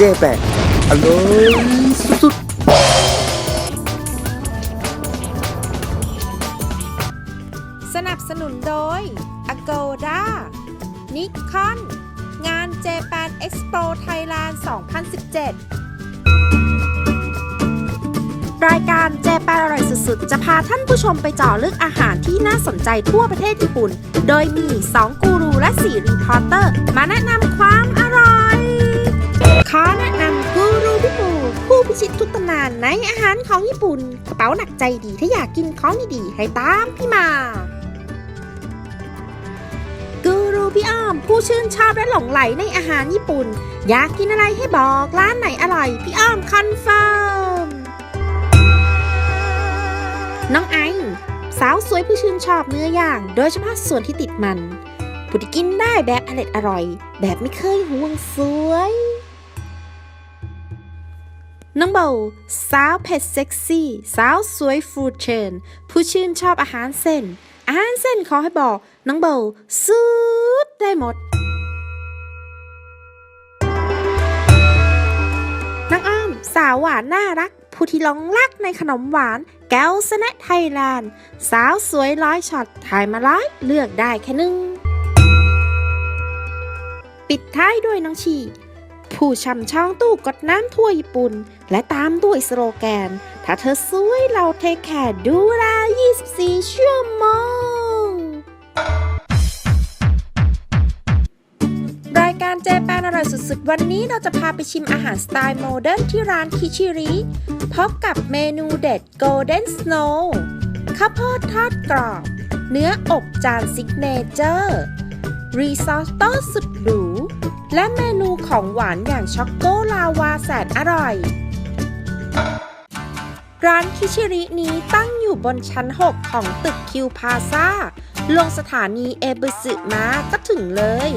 เจแปนอร่อยสุดๆ สนับสนุนโดย Agoda Nikon งาน Japan Expo Thailand 2017 รายการเจแปนอร่อยสุดๆ จะพาท่านผู้ชมไปเจาะลึกอาหารที่น่าสนใจทั่วประเทศญี่ปุ่น โดยมี 2 กูรูและ 4 รีพอร์เตอร์ มาแนะนำ ชิตทุกตำนานในอาหารของญี่ปุ่น กระเป๋าหนักใจดีถ้าอยากกินของดีๆให้ตามพี่มากูรูพี่อ้อม ผู้ชื่นชอบและหลงไหลในอาหารญี่ปุ่น อยากกินอะไรให้บอกร้านไหนอร่อย พี่อ้อมคอนเฟิร์มน้องไอซ์สาวสวยผู้ชื่นชอบเนื้อย่าง โดยเฉพาะส่วนที่ติดมันผู้ที่กินได้แบบอร่อยอร่อยแบบไม่เคยห่วงสวย น้องเบาสาวเผ็ดเซ็กซี่ สาวสวยฟูดเชิญผู้ชื่นชอบอาหารเส้น อาหารเส้นขอให้บอก น้องเบาสุดได้หมดน้องอ้อมสาวหวานน่ารัก ผู้ที่หลงรักในขนมหวาน แก้วสแน็คไทยแลนด์ สาวสวยร้อยช็อตถ่ายมาร้อยเลือกได้แค่นึง ปิดท้ายด้วยน้องชี ผู้ช่ำช่องตู้กดน้ำทั่วญี่ปุ่น และตามด้วยสโลแกน ถ้าเธอสวยเราเทคแคร์ดูแล24 ชั่วโมง รายการเจแปนอร่อยสุดๆ วันนี้เราจะพาไปชิมอาหารสไตล์โมเดิร์นที่ร้านคิชิริพบกับเมนูเด็ด Golden Snow ข้าวโพดทอดกรอบ เนื้ออบจานซิกเนเจอร์ รีซอสโต้สุดหรู และเมนูของหวานอย่างช็อกโกลาวาแสนอร่อย ร้านคิชิรินี้ตั้งอยู่บนชั้น 6 ของตึกคิวพาซาลงสถานีเอบุสึมาก็ถึงเลย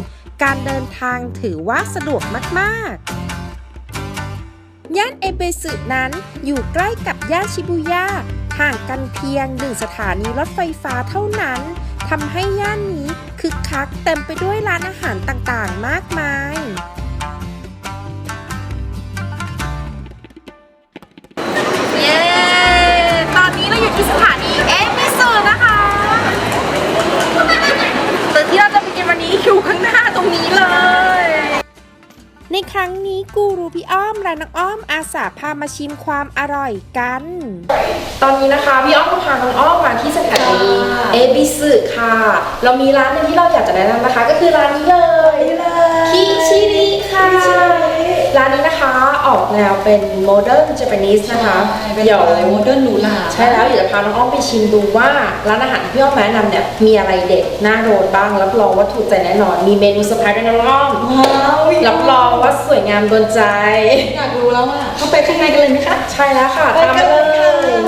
การเดินทางถือว่าสะดวกมากๆ ย่านเอเบสึนั้นอยู่ใกล้กับย่านชิบุย่าห่างกันเพียงหนึ่งสถานีรถไฟฟ้าเท่านั้น ทำให้ย่านนี้คึกคักเต็มไปด้วยร้านอาหารต่างๆ มากมายเย้ตอนนี้เราอยู่ที่สถานีเอมิสึนะคะตึกที่เราจะไปกินวันนี้อยู่ข้างหน้าตรงนี้เลย ในครั้งนี้กูรูพี่อ้อมและน้องอ้อมอาสาพามาชิมความอร่อยกัน ตอนนี้นะคะพี่อ้อมก็พาน้องอ้อมมาที่สถานีเอบิสึค่ะ เรามีร้านหนึงที่เราอยากจะแนะนำนะคะ ก็คือร้านนี้เลย คิชิริค่ะ ร้านนี้นะคะออกแนวเป็นโมเดิร์นเจแปนิสนะคะเป็นเดี๋ยวอะไรโมเดิร์นหรูหราใช่แล้วเดี๋ยวจะพาน้องอ้อมไปชิมดูว่าร้านอาหารที่พี่อ้อมแนะนำเนี่ยมีอะไรเด็ดน่าโดนบ้างรับรองว่าถูกใจแน่นอน มีเมนูเซอร์ไพรส์ด้วยนะน้องอ้อมว้าวรับรองว่าสวยงามโดนใจ อยากรู้แล้วอะเข้าไปข้างในกันเลยไหมคะใช่แล้วค่ะไปตามกัมานเลเลยค่ะย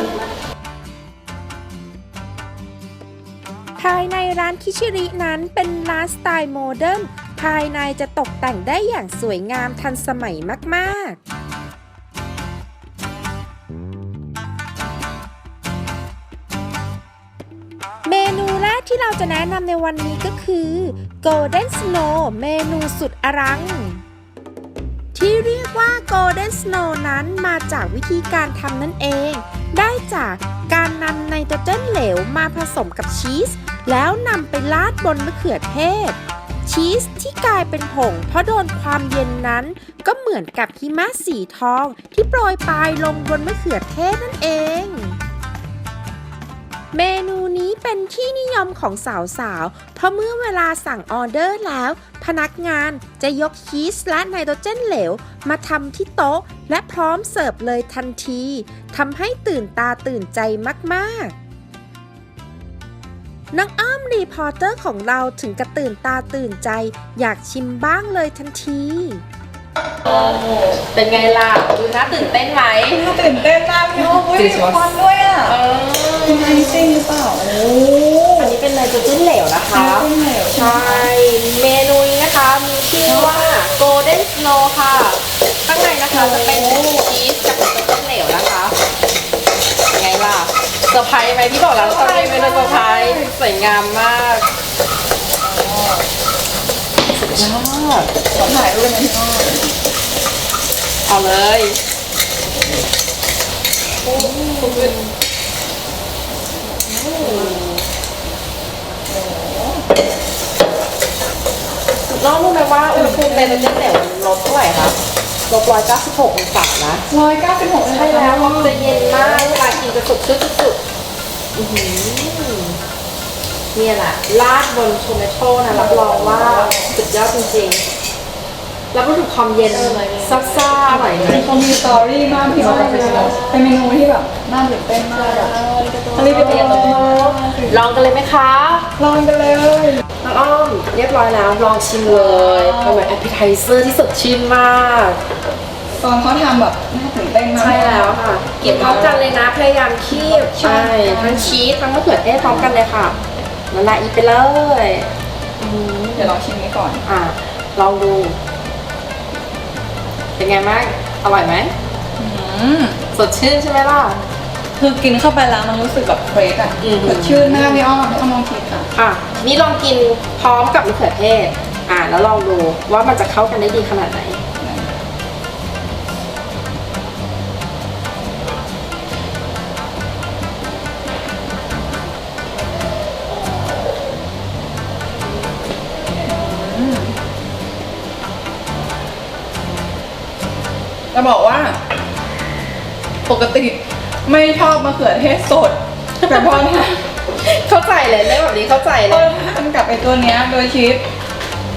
ภายในร้านคิชิรินั้นเป็นร้านสไตล์โมเดิร์น ภายในจะตกแต่งได้อย่างสวยงามทันสมัยมาก ๆเมนูแรกที่เราจะแนะนำในวันนี้ก็คือ Golden Snow เมนูสุดอรัง ที่เรียกว่า Golden Snow นั้นมาจากวิธีการทำนั่นเอง ได้จากการนำไนโตรเจนเหลวมาผสมกับชีส แล้วนำไปราดบนมะเขือเทศ ชีสที่กลายเป็นผงเพราะโดนความเย็นนั้น ก็เหมือนกับหิมะสีทองที่โปรยปลายลงบนมะเขือเทศนั่นเอง เมนูนี้เป็นที่นิยมของสาวๆ เพราะเมื่อเวลาสั่งออเดอร์แล้ว พนักงานจะยกชีสและไนโตรเจนเหลว มาทำที่โต๊ะ และพร้อมเสิร์ฟเลยทันทีทำให้ตื่นตาตื่นใจมากๆ น้องอ้อมรีพอร์เตอร์ของเราถึงกระตื่นตาตื่นใจ อยากชิมบ้างเลยทันทีเป็นไงล่ะ ดูน่าตื่นเต้นไหมน่าตื่นเต้นมากพี่โอ้ยจริงเหรอควันด้วยอะเออเป็นไงจริงหรือเปล่า โอ้อันนี้เป็นไนโตรเจนเหลวนะคะไนโตรเจนเหลว ใช่ เมนูนี้นะคะ มีชื่อว่า Golden Snow ค่ะ ข้างในนะคะจะเป็นชีสกับไนโตรเจนเหลวนะคะ ไงล่ะ เซอร์ไพรส์ไหมพี่บอกแล้วตอนนี้เป็นเซอร์ไพรส์สวยงามมากสุดยอดขอถ่ายรูปหน่อยพี่อ้อมเอาเลยน้องรู้ไหมว่าอุณหภูมิในน้ำเหลวมันลดเท่าไหร่คะลบร้อยเก้าสิบหกองศานะร้อยเก้าสิบหกใช่แล้วมันจะเสดชื่นสุดๆอื้อหือเนี่ยแหละราดบนโทเมโต้นะรับรองว่าสุดยอดจริงๆ แล้วก็ถูกความเย็นซับซ่าอร่อยเลยเขามีสตอรี่มากพี่อ้อมเป็นเมนูที่แบบน่าตื่นเต้นมากอะอันนี้เป็นเมนูลองกันเลยไหมคะ ลองกันเลย น้องอ้อมเรียบร้อยแล้วลองชิมเลยเป็นแบบแอปเปิลไทเซอร์ที่สดชื่นมาก ตอนเขาทำแบบน่าตื่นเต้นมาก ใช่แล้วค่ะกินพร้อมกันเลยนะพยายามคีบใช่ทั้งชีสทั้งมะเขือเทศพร้อมกันเลยค่ะละลายอีกไปเลยอืมเดี๋ยวลองชิมนี้ก่อน อะลองดู เป็นไงบ้างอร่อยไหมอืมสดชื่นใช่ไหมล่ะ คือกินเข้าไปแล้วมันรู้สึกแบบเฟรชอะอืมสดชื่นมากพี่อ้อมพี่อ้อมลองคิดค่ะอะ นี่ลองกินพร้อมกับมะเขือเทศ อะแล้วลองดูว่ามันจะเข้ากันได้ดีขนาดไหน จะบอกว่า ปกติไม่ชอบมะเขือเทศสด แต่พอทานเข้าใจเลยเรื่องแบบนี้เข้าใจพเลอย ทานกับไอตัวเนี้ยโดยชีส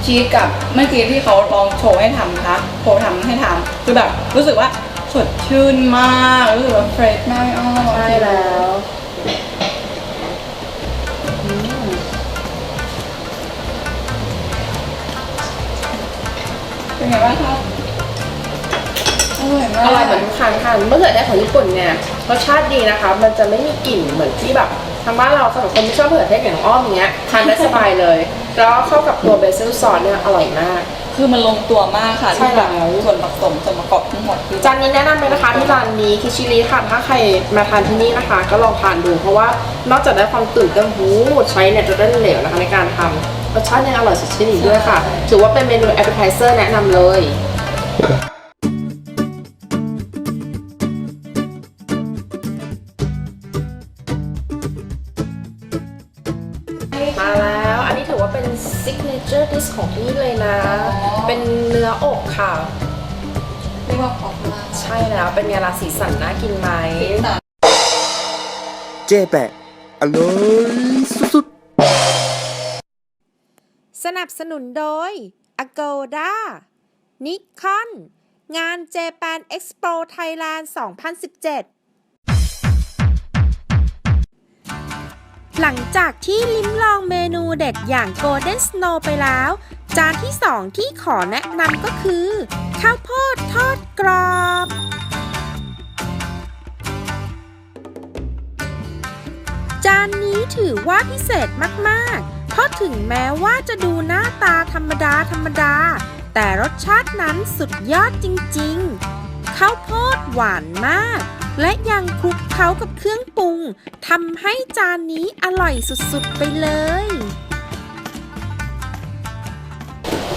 ชีสกับเมื่อกี้ที่เขาลองโชว์ให้ทำนะคะโชว์ทำให้ทำคือแบบรู้สึกว่าสดชื่นมากรู้สึกว่าเฟรชมากพี่อ้อมใช่แล้วอืมเป็นไงบ้างครับอ ร่อยมากอร่อยเหมือนทุกครั้งค่ะมะเขือเทศของญี่ปุ่นเนี่ยรสชาติดีนะคะ มันจะไม่มีกลิ่นเหมือนที่แบบทางบ้านเราสำหรับคนที่ชอบมะเขือเทศอย่างน้องอ้อมอย่างเงี้ยทานได้สบายเลย แล้วเข้ากับตัวเบซิลซอสเนี่ยอร่อยมาก คือมันลงตัวมากค่ะใช่ที่แบบแล้วส่วนผสมส่วนประกอบทั้งหมดคือจานนี้แนะนำเลยนะคะที่ร้านนี้คิชิริค่ะถ้าใครมาทานที่นี่นะคะ ก็ลองทานดู เพราะว่านอกจากได้ความตื่นเต้นหูใช้เนี่ยจะได้เหลวนะคะในการทำรสชาติยังอร่อยสดชื่นอีกด้วยค่ะ ถือว่าเป็นเมนู appetizer แนะนำเลยม นี้ถือว่าเป็น signature dish ของที่นี่เลยนะ เป็นเนื้ออกค่ะ เรียกว่าของมากใช่แล้วเป็นไงล่ะสีสันน่ากินไหม เจ๊แปะอร่อยสุดๆ สนับสนุนโดย Agoda Nikon งาน Japan Expo Thailand 2017 หลังจากที่ลิ้มลองเมนูเด็ดอย่าง Golden Snow ไปแล้ว จานที่2ที่ขอแนะนำก็คือ ข้าวโพดทอดกรอบ จานนี้ถือว่าพิเศษมากๆ เพราะถึงแม้ว่าจะดูหน้าตาธรรมดาธรรมดา แต่รสชาตินั้นสุดยอดจริงๆ ข้าวโพดหวานมาก และยังคลุกเคล้ากับเครื่องปรุงทำให้จานนี้อร่อยสุดๆไปเลย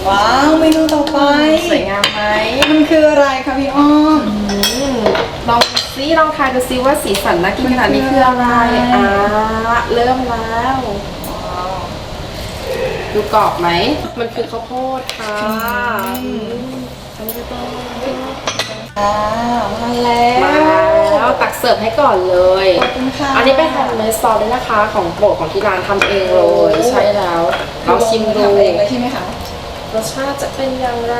ว้าวเมนูต่อไป สวยงามไหมมันคืออะไรคะพี่อ้อมลองซิลองทายดูซิว่าสีสันน่ากินขนาดนี้คืออะไรอ่าเริ่มแล้วดูกรอบไหม มันคือข้าวโพดค่ะอืมอันนี้ก็ต้ องอ่ามาแล้วมาแล้วตักเสิร์ฟให้ก่อนเลย ขอบคุณค่ะอันนี้เป็นแฮมเมดซอสด้วยนะคะ ของโปรดของที่ร้านทำเองเลย ใช่แล้วลองชิมดูทำเองเลยใช่ไหมคะรสชาติจะเป็นอย่างไร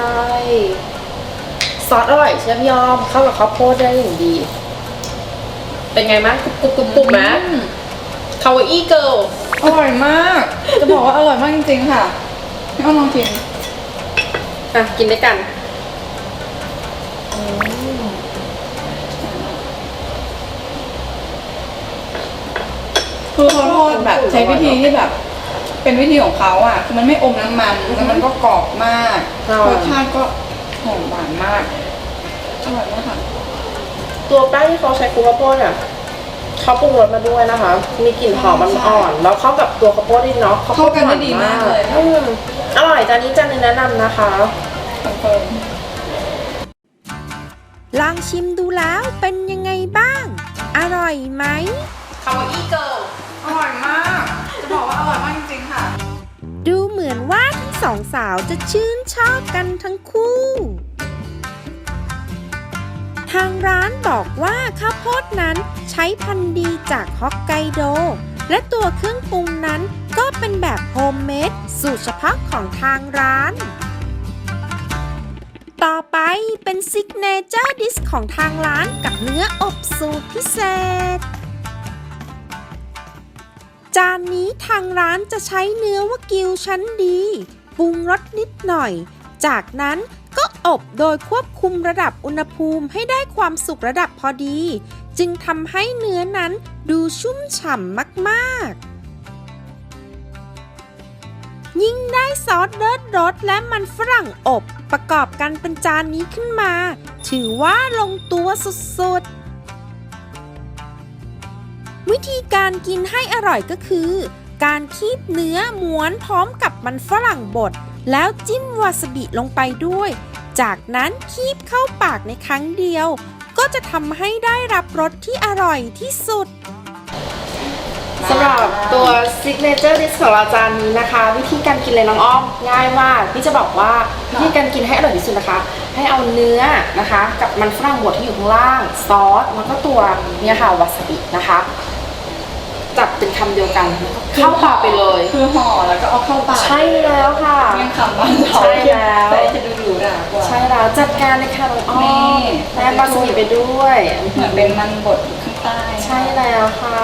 ซอสอร่อยเชื่อพี่ยอมเข้ากับข้าวโพดได้อย่างดี เป็นไงมั้งกรุบกรุบกรุบไหมอืมคาวาอี้เกิลอร่อยมาก จะบอกว่าอร่อยมากจริงๆค่ะพี่อ้อมลองชิม อะกินด้วยกัน คือเขาทอดแบบใช้วิธีที่แบบ เป็นวิธีของเขาอะคือมันไม่อมน้ำมันแล้วมันก็กรอบมากใช่รสชาติก็หอมหวานมากอร่อยมากค่ะ ตัวแป้งที่เขาใช้คลุกข้าวโพดเนี่ยเขาปรุงรสมาด้วยนะคะ มีกลิ่นหอมมันอ่อน แล้วเข้ากับตัวข้าวโพดนี่เนาะข้าวโพเข้ากันได้ดีมากเลย อืมอร่อยจานนี้จานหนึงแนะนำนะคะ คอนเฟิร์ม ลองชิมดูแล้วเป็นยังไงบ้าง อร่อยไหม คาวาอี้เกิล อร่อยมาก จะบอกว่าอร่อยมากจริงๆค่ะ ดูเหมือนว่าทั้งสองสาวจะชื่นชอบกันทั้งคู่ ทางร้านบอกว่าข้าวโพดนั้นใช้พันธุ์ดีจากฮอกไกโด และตัวเครื่องปรุงนั้นก็เป็นแบบโฮมเมดสูตรเฉพาะของทางร้านต่อไปเป็นซิกเนเจอร์ดิสของทางร้านกับเนื้ออบสูตรพิเศษ จานนี้ทางร้านจะใช้เนื้อวากิวชั้นดี ปรุงรสนิดหน่อย จากนั้นก็อบโดยควบคุมระดับอุณหภูมิให้ได้ความสุกระดับพอดี จึงทำให้เนื้อนั้นดูชุ่มฉ่ำมากๆยิ่งได้ซอสเลิศรสและมันฝรั่งอบ ประกอบกันเป็นจานนี้ขึ้นมา ถือว่าลงตัวสุดๆ วิธีการกินให้อร่อยก็คือ การคีบเนื้อม้วนพร้อมกับมันฝรั่งบด แล้วจิ้มวาซาบิลงไปด้วย จากนั้นคีบเข้าปากในครั้งเดียว ก็จะทำให้ได้รับรสที่อร่อยที่สุดสำหรับตัว signature dish ของเราจานนี้นะคะ วิธีการกินเลยน้องอ้อมง่ายมากพี่จะบอกว่าวิธีการกินให้อร่อยที่สุดนะคะ ให้เอาเนื้อนะคะ กับมันฝรั่งบดที่อยู่ข้างล่างซอสแล้วก็ตัวเนี่ยค่ะวาซาบินะคะ จับเป็นคำเดียวกันเข้าปากไปเลย คือห่อแล้วก็เอาเข้าปากใช่แล้วค่ะยังคำบ้านเราใช่แล้วแต่จะดูหรูหรากว่าใช่แล้วจัดการเลยค่ะน้องอ้อนี่มแต้มวาซาบิไปด้วยเหมือนเป็นมันบดอยู่ข้างใต้นะใช่แล้วค่ะ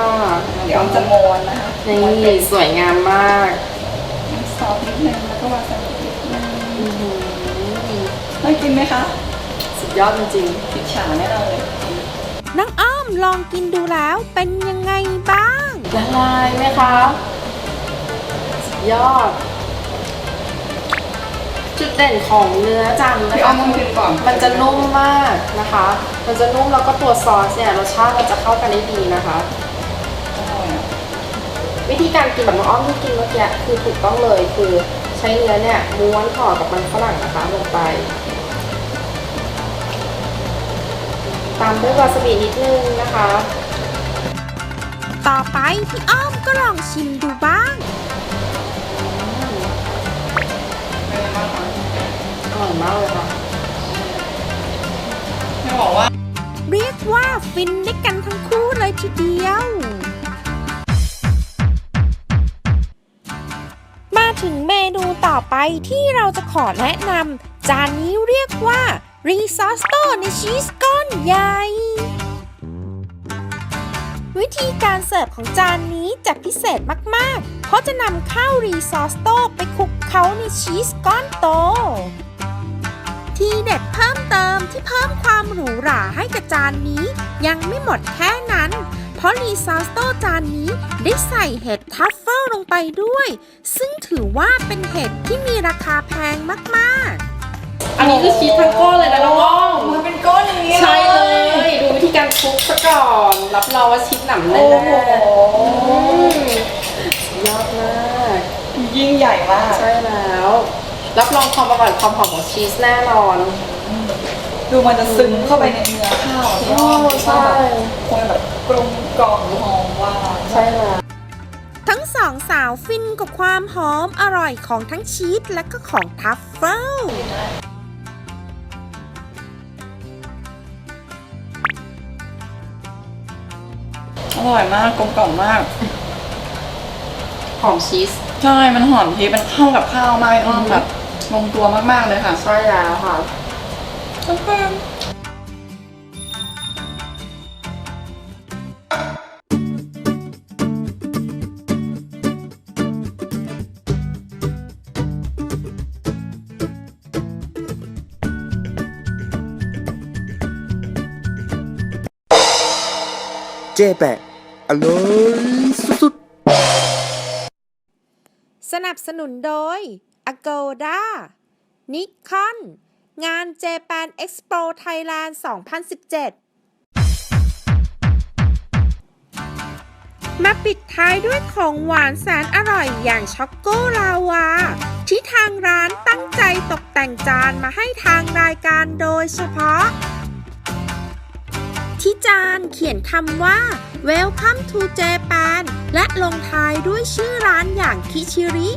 เดี๋ยวออมจะม้วนนะคะนี่สวยงามมากซอสนิดนึงแล้วก็วาซาบินิดนึงอื้อหือน่ากินไหมคะ สุดยอดจริงอิจฉาแน่นอนเลยน้องอ้อมลองกินดูแล้วเป็นยังไงบ้างๆ ละลายไหมคะสุดยอด จุดเด่นของเนื้อจานนี้นะพี่อ้อคะมต้องกินก่อน มันจะนุ่มมากนะคะ มันจะนุ่มแล้วก็ตัวซอสเนี่ยรสชาติมันจะเข้ากันได้ดีนะคะอร่อยอะวิธีการกินแบบน้องอ้อมที่กินเมื่อกี้คือถูกต้องเลยคือใช้เนื้อเนี่ยม้วนห่อกับมันฝรั่งนะคะลงไป ตามด้วยวาซาบินิดนึงนะคะ ต่อไปพี่อ้อมก็ลองชิมดูบ้างเป็นไงบ้างคะอร่อยมากเลยค่ะจะบอกว่า เรียกว่าฟินด้วยกันทั้งคู่เลยทีเดียว มาถึงเมนูต่อไปที่เราจะขอแนะนำจานนี้เรียกว่ารีซอสโต้ในชีสก้อนใหญ่ วิธีการเสิร์ฟของจานนี้จะพิเศษมาก ๆ เพราะจะนำข้าวรีซอสโต้ไปคลุกเคล้าในชีสก้อนโต ทีเด็ดเพิ่มเติมที่เพิ่มความหรูหราให้กับจานนี้ ยังไม่หมดแค่นั้น เพราะรีซอสโต้จานนี้ได้ใส่เห็ดทัฟเฟิลลงไปด้วย ซึ่งถือว่าเป็นเห็ดที่มีราคาแพงมากอันนี้คือชีสทั้งก้อนเลยนะน้องอ้อมมันเป็นก้อนอย่างนี้ใช่เลยดูวิธี การคลุกซะก่อน รับรองว่าชีสหนำแน่โอ้โหๆอืมสุดยอดมากยิ่งใหญ่มากใช่แล้ว รับรองความอร่อยความหอมของชีสแน่นอนดูมันจะซึมเข้าไปในเนื้อข้าวที่อ้อมคิดว่าแบบคงแบบกลมกล่อมหอมหวานใช่แล้วๆทั้งสองสาวฟินกับความหอมอร่อยของทั้งชีสและก็ของทัฟเฟิล อร่อยมากกลมกล่อมมาก หอมชีส ใช่ มันหอมทีมันเข้ากับข้าวมากอ้อมแบบลงตัวมากๆเลยค่ะ ใช่แล้วค่ะ เจ๊แปะอร่อยสุดๆ สนับสนุนโดย Agoda Nikon งาน Japan Expo Thailand 2017 มาปิดท้ายด้วยของหวานแสนอร่อยอย่างช็อกโกลาวา ที่ทางร้านตั้งใจตกแต่งจานมาให้ทางรายการโดยเฉพาะ ที่จานเขียนคำว่า Welcome to Japan และลงท้ายด้วยชื่อร้านอย่างคิชิริ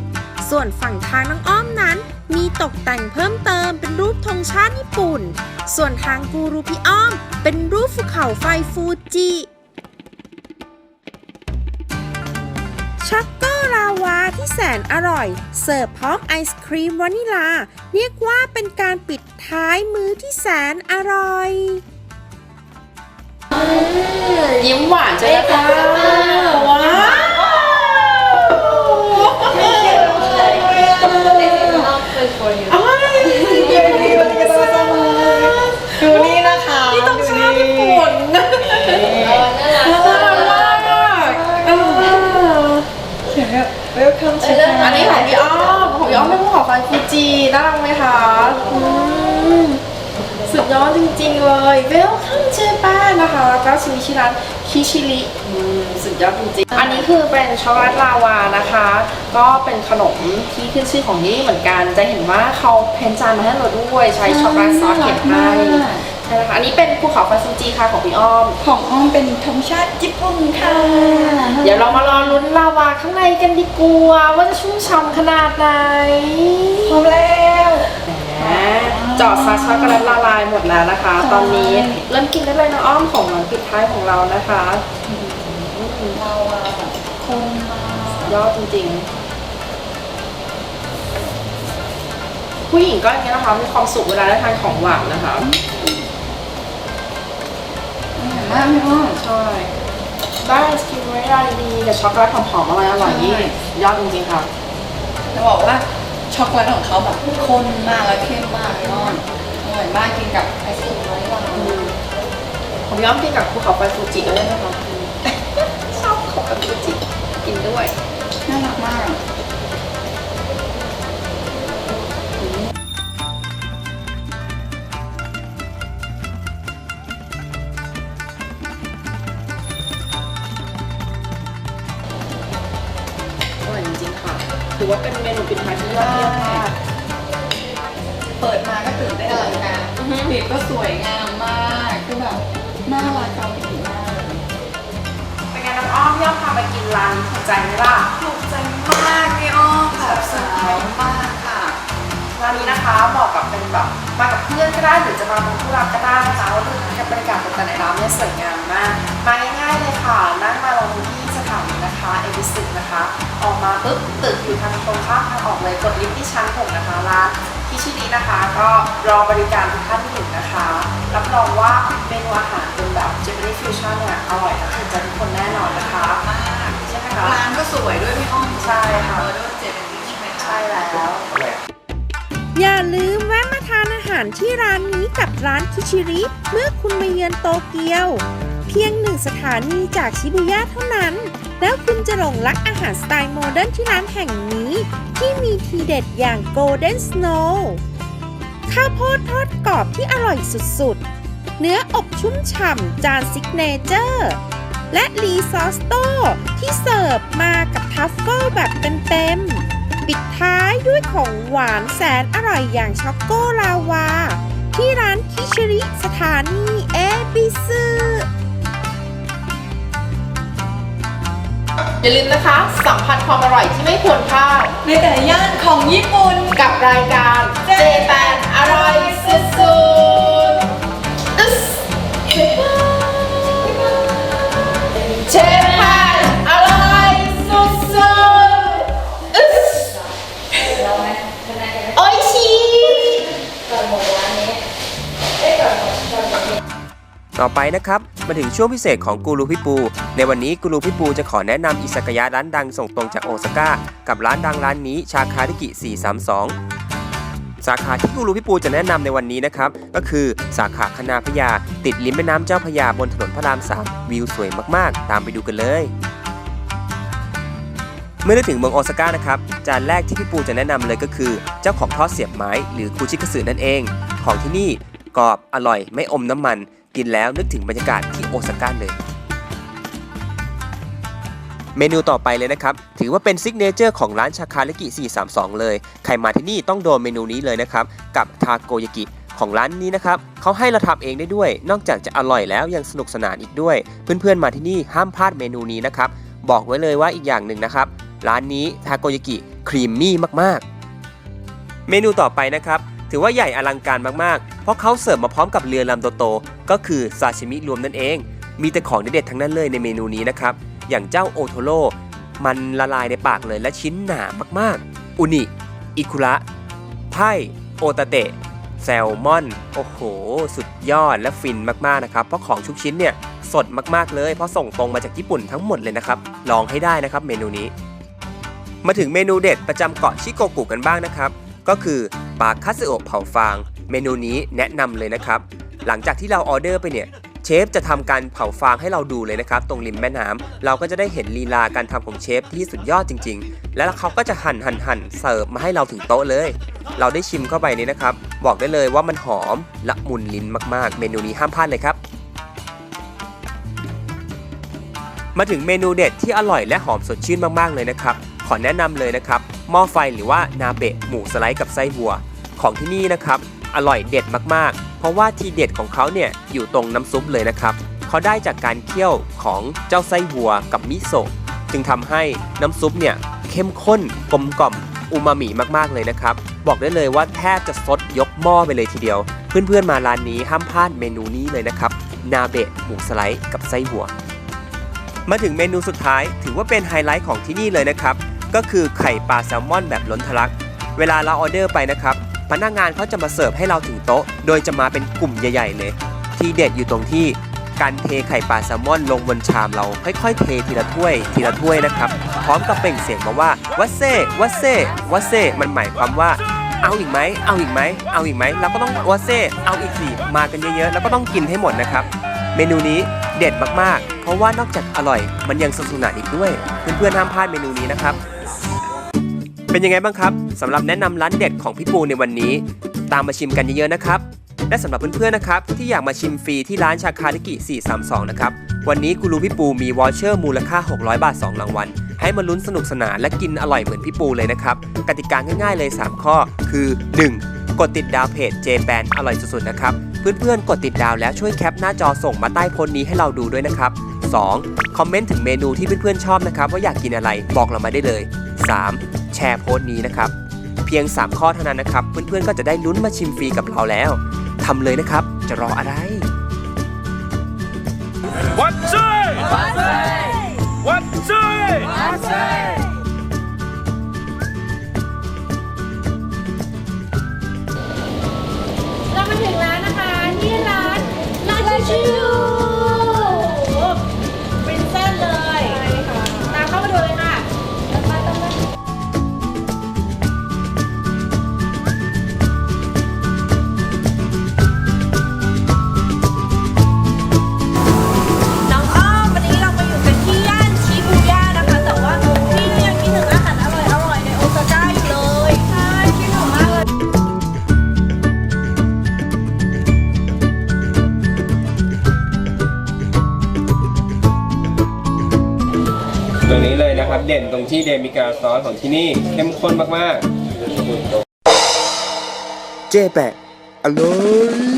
ส่วนฝั่งทางน้องอ้อมนั้น มีตกแต่งเพิ่มเติมเป็นรูปธงชาติญี่ปุ่น ส่วนทางกูรูพี่อ้อม เป็นรูปภูเขาไฟฟูจิช็อกโกลาวาที่แสนอร่อย เสิร์ฟพร้อมไอศครีมวานิลา เรียกว่าเป็นการปิดท้ายมื้อที่แสนอร่อย ยิ้มหวานจังเลยค่ะว้าวดูนี่นะคะนี่ต้องชอบญี่ปุ่นน่ารักมากเออเขียนแบบ welcome to อันนี้ของพี่อ้อมของพี่อ้อมเป็นภูเขาไฟฟูจิน่ารักไหมคะอืม สุดยอดจริงๆเลย Welcome Japan นะคะแล้วก็ชิมิชิร้านคิชิริอืมสุดยอดจริงๆ อันนี้คือเป็นช็อกโกแลตลาวานะคะ ก็เป็นขนมที่ขึ้นชื่อของที่นี่เหมือนกัน จะเห็นว่าเขาเพ้นจานมาให้เราด้วยใช้ช็อกโกแลตซอสเขียนให้ใช่นะคะอันนี้เป็นภูเขาไฟฟูจิค่ะของพี่อ้อม ของอ้อมเป็นธงชาติญี่ปุ่นค่ะ เดี๋ยวเรามารอลุ้นลาวาข้างในกันดีกว่าว่าจะชุ่มฉ่ำขนาดไหนพร้อมแล้วแหม เจอดซอสช็อกโกแลตละลายหมดแล้วนะคะ ตอนนี้เริ่มกินได้เลยนะอ้อมของหลังปิดท้ายของเรานะคะเราอะแบบคนมายอดจริงๆ ผู้หญิงก็อย่างนี้ยนะคะมีความสุขเวลาได้ทานของหวานนะคะอร่อยมากพี่อ้อมใช่ได้ไอศกรีมไว้ได้ดีแต่ช็อกโกแลตหอมๆอร่อยอร่อยนี่ใช่ยอดจริงๆค่ะจะบอกว่า ช็อกโกแลตของเขาแบบข้นมากแล้วเข้มมากพี่อ้อมอร่อยมากกินกับไอศกรีมไร้ลาผมย้อมกินกับภูเขาไฟฟูจิด้วยนะคะชอบภูเขาไฟฟูจิกินด้วย น่ารักมากอะ ว่าเป็นเมนูปิดท้ายที่ยอดเยี่ยมมากเปิดมาก็ตื่นได้นอลังการอือฮึปิดก็สวยงามมากคือแบบน่ารักเกาหลีมากเลยเป็นไงน้องอ้อมพี่อ้อมพาไปกินร้านถูกใจไหมล่ะถูกใจมากพี่อ้อมแบบสุดยอดมากค่ะร้านนี้นะคะเหมาะกับเป็นแบบมากับเพื่อนก็ได้หรือจะมาเป็นคู่รักก็ได้นะคะว่าดูบรรยากาศตกแต่งในร้านเนี่ยสวยงามมากมาง่ายๆเลยค่ะนั่งมาลงที่สถานีนะคะ เอวิสิตนะคะ ออกมาปุ๊บตึกอยู่ทางตรงข้ามทางออกเลยกดลิฟต์ที่ชั้นหกนะคะร้านที่ชื่อนี้นะคะ ก็รอบริการทุกท่านที่อยู่นะคะ รับรองว่าเมนูอาหารเป็นแบบ Japanese fusion เนี่ยอร่อยและถูกใจทุกคนแน่นอนนะคะมากใช่ไหมคะร้านก็สวยด้วยพี่อ้อมใช่ค่ะเออด้วยเจเป็นใช่ไหมคะใช่แล้วอย่าลืมแวะมาทานอาหารที่ร้านนี้กับร้านคิชิริ เมื่อคุณมาเยือนโตเกียว เพียงหนึ่งสถานีจากชิบุย่าเท่านั้น แล้วคุณจะหลงรักอาหารสไตล์โมเดิร์นที่ร้านแห่งนี้ ที่มีทีเด็ดอย่าง Golden Snow ข้าวโพดทอดกรอบที่อร่อยสุดๆ เนื้ออบชุ่มฉ่ำจานซิกเนเจอร์ และรีซอสโต้ที่เสิร์ฟมากับทัฟเฟิลแบบเต็มๆ ปิดท้ายด้วยของหวานแสนอร่อยอย่างช็อกโกลาวา ที่ร้านคิชริสถานีเอบิซึ อย่าลืมนะคะ สัมผัสความอร่อยที่ไม่ควรพลาดในแต่ละย่านของญี่ปุ่น กับรายการเจแปนอร่อยสุดๆ ต่อไปนะครับมาถึงช่วงพิเศษของกูรูพี่ปู ในวันนี้กูรูพี่ปูจะขอแนะนำอิซากายะร้านดังส่งตรงจากโอซาก้า กับร้านดังร้านนี้ชาคาริกิ 432 สาขาที่กูรูพี่ปูจะแนะนำในวันนี้นะครับก็คือสาขาคณาพญาติดริมแม่น้ำเจ้าพยาบนถนนพระรามสามวิวสวยมากๆ ตามไปดูกันเลยเมื่อนึกถึงเมืองโอซาก้านะครับ จานแรกที่พี่ปูจะแนะนำเลยก็คือ เจ้าของทอดเสียบไม้ หรือคูชิกสึนั่นเอง ของที่นี่กรอบอร่อยไม่อมน้ำมัน กินแล้วนึกถึงบรรยากาศที่โอซาก้าเลย เมนูต่อไปเลยนะครับ ถือว่าเป็นซิกเนเจอร์ของร้านชาคาเลกิ 432 เลย ใครมาที่นี่ต้องโดนเมนูนี้เลยนะครับ กับทาโกยากิของร้านนี้นะครับเขาให้เราทำเองได้ด้วย นอกจากจะอร่อยแล้วยังสนุกสนานอีกด้วย เพื่อนๆมาที่นี่ห้ามพลาดเมนูนี้นะครับ บอกไว้เลยว่าอีกอย่างหนึ่งนะครับ ร้านนี้ทาโกยากิครีมมี่มากๆ เมนูต่อไปนะครับ ถือว่าใหญ่อลังการมากๆ เพราะเขาเสิร์ฟมาพร้อมกับเรือลำโตๆก็คือซาชิมิรวมนั่นเอง มีแต่ของเด็ดๆทั้งนั้นเลยในเมนูนี้นะครับ อย่างเจ้าโอโทโร่มันละลายในปากเลยและชิ้นหนามากๆ อุนิ อิคุระ ไพ่ โอตาเตะ แซลมอน โอ้โห สุดยอดและฟินมากๆนะครับ เพราะของทุกชิ้นเนี่ยสดมากๆเลย เพราะส่งตรงมาจากญี่ปุ่นทั้งหมดเลยนะครับ ลองให้ได้นะครับเมนูนี้ มาถึงเมนูเด็ดประจำเกาะชิโกกุกันบ้างนะครับ ก็คือ ปลาคัตสึโอะเผาฟาง เมนูนี้แนะนำเลยนะครับ หลังจากที่เราออเดอร์ไปเนี่ยเชฟจะทำการเผาฟางให้เราดูเลยนะครับ ตรงริมแม่น้ำเราก็จะได้เห็นลีลาการทำของเชฟที่สุดยอดจริง ๆ แล้วเขาก็จะหั่นหั่นหั่นเสิร์ฟมาให้เราถึงโต๊ะเลย เราได้ชิมเข้าไปนี่นะครับ บอกได้เลยว่ามันหอมละมุนลิ้นมากๆ เมนูนี้ห้ามพลาดเลยครับ มาถึงเมนูเด็ดที่อร่อยและหอมสดชื่นมากๆเลยนะครับ ขอแนะนำเลยนะครับหม้อไฟหรือว่านาเบะหมูสไลด์กับไส้วัว ของที่นี่นะครับ อร่อยเด็ดมากๆ เพราะว่าทีเด็ดของเขาเนี่ยอยู่ตรงน้ำซุปเลยนะครับเขาได้จากการเคี่ยวของเจ้าไส้วัวกับมิโซะจึงทำให้น้ำซุปเนี่ยเข้มข้นกลมกล่อมอูมามิมากๆเลยนะครับ บอกได้เลยว่าแทบจะซดยกหม้อไปเลยทีเดียว เพื่อนๆมาร้านนี้ห้ามพลาดเมนูนี้เลยนะครับ นาเบะหมูสไลด์กับไส้วัว มาถึงเมนูสุดท้ายถือว่าเป็นไฮไลท์ของที่นี่เลยนะครับ ก็คือไข่ปลาแซลมอนแบบล้นทะลัก เวลาเราออเดอร์ไปนะครับ พนักงานเขาจะมาเสิร์ฟให้เราถึงโต๊ะ โดยจะมาเป็นกลุ่มใหญ่ ๆ เลย ทีเด็ดอยู่ตรงที่การเทไข่ปลาแซลมอนลงบนชามเรา ค่อยๆ เททีละถ้วย ทีละถ้วยนะครับ พร้อมกับเปล่งเสียงมาว่าวัเซวัเซวัเซมันหมายความว่าเอาอีกไหมเอาอีกไหมเอาอีกไหมเราก็ต้องวัเซเอาอีกสิมากันเยอะๆ แล้วก็ต้องกินให้หมดนะครับ เมนูนี้เด็ดมากๆ เพราะว่านอกจากอร่อย มันยังสนุกสนานอีกด้วย เพื่อนๆห้ามพลาดเมนูนี้นะครับ เป็นยังไงบ้างครับสำหรับแนะนำร้านเด็ดของพี่ปูในวันนี้ ตามมาชิมกันเยอะๆนะครับ และสำหรับเพื่อนๆนะครับที่อยากมาชิมฟรีที่ร้านชาคาริกิ 432 นะครับ วันนี้กูรูพี่ปูมีวอชเชอร์มูลค่า 600 บาท 2 รางวัล ให้มาลุ้นสนุกสนานและกินอร่อยเหมือนพี่ปูเลยนะครับ กติกาง่ายๆเลย 3 ข้อ คือ 1. กดติดดาวเพจ JBand อร่อยสุดๆนะครับ เพื่อนๆกดติดดาวแล้วช่วยแคปหน้าจอส่งมาใต้โพสต์นี้ให้เราดูด้วยนะครับ 2. คอมเมนต์ถึงเมนูที่เพื่อนๆชอบนะครับว่าอยากกินอะไรบอกเรามาได้เลย 3. แชร์โพสต์นี้นะครับ เพียง 3 ข้อเท่านั้นนะครับ เพื่อนๆก็จะได้ลุ้นมาชิมฟรีกับเราแล้วทำเลยนะครับ จะรออะไร What's it? What's it? เรามาถึงร้านนะคะที่ร้าน ด่นตรงที่เดมิกาซอสของที่นี่เข้มข้นมากๆ เจ๊แปะอร่อย